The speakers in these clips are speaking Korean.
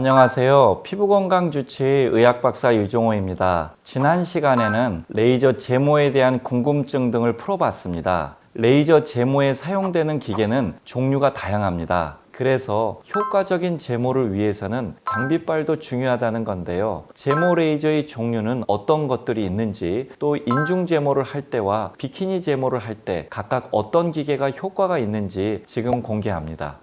안녕하세요. 피부건강 주치 의학박사 유종호입니다. 지난 시간에는 레이저 제모에 대한 궁금증 등을 풀어봤습니다. 레이저 제모에 사용되는 기계는 종류가 다양합니다. 그래서 효과적인 제모를 위해서는 장비빨도 중요하다는 건데요. 제모 레이저의 종류는 어떤 것들이 있는지 또 인중 제모를 할 때와 비키니 제모를 할 때 각각 어떤 기계가 효과가 있는지 지금 공개합니다.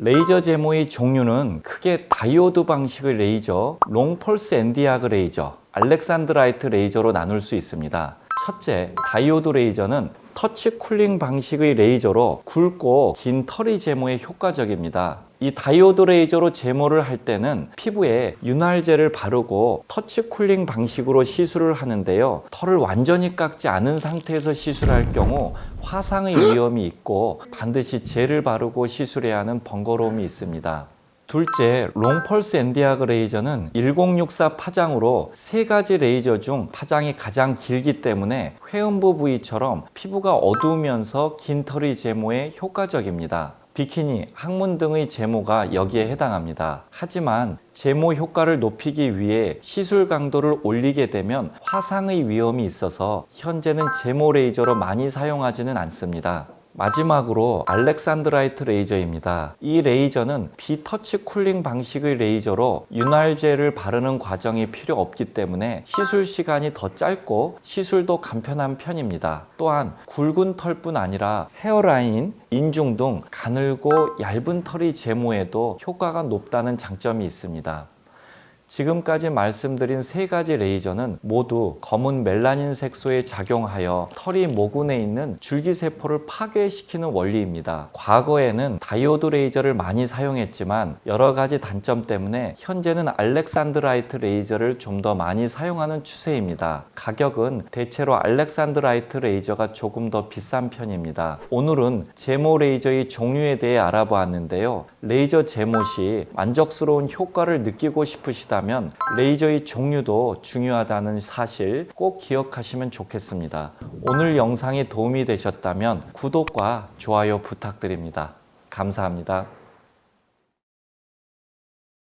레이저 제모의 종류는 크게 다이오드 방식의 레이저, 롱펄스 엔디아그 레이저, 알렉산드라이트 레이저로 나눌 수 있습니다. 첫째, 다이오드 레이저는 터치 쿨링 방식의 레이저로 굵고 긴 털이 제모에 효과적입니다. 이 다이오드 레이저로 제모를 할 때는 피부에 윤활제를 바르고 터치 쿨링 방식으로 시술을 하는데요. 털을 완전히 깎지 않은 상태에서 시술할 경우 화상의 위험이 있고 반드시 젤을 바르고 시술해야 하는 번거로움이 있습니다. 둘째, 롱펄스 엔디아그 레이저는 1064 파장으로 세 가지 레이저 중 파장이 가장 길기 때문에 회음부 부위처럼 피부가 어두우면서 긴 털의 제모에 효과적입니다. 비키니, 항문 등의 제모가 여기에 해당합니다. 하지만 제모 효과를 높이기 위해 시술 강도를 올리게 되면 화상의 위험이 있어서 현재는 제모 레이저로 많이 사용하지는 않습니다. 마지막으로 알렉산드라이트 레이저입니다. 이 레이저는 비터치 쿨링 방식의 레이저로 윤활제를 바르는 과정이 필요 없기 때문에 시술 시간이 더 짧고 시술도 간편한 편입니다. 또한 굵은 털뿐 아니라 헤어라인, 인중 등 가늘고 얇은 털의 제모에도 효과가 높다는 장점이 있습니다. 지금까지 말씀드린 세 가지 레이저는 모두 검은 멜라닌 색소에 작용하여 털이 모근에 있는 줄기세포를 파괴시키는 원리입니다. 과거에는 다이오드 레이저를 많이 사용했지만 여러 가지 단점 때문에 현재는 알렉산드라이트 레이저를 좀 더 많이 사용하는 추세입니다. 가격은 대체로 알렉산드라이트 레이저가 조금 더 비싼 편입니다. 오늘은 제모 레이저의 종류에 대해 알아보았는데요. 레이저 제모 시 만족스러운 효과를 느끼고 싶으시 다면 레이저의 종류도 중요하다는 사실 꼭 기억하시면 좋겠습니다. 오늘 영상이 도움이 되셨다면 구독과 좋아요 부탁드립니다. 감사합니다.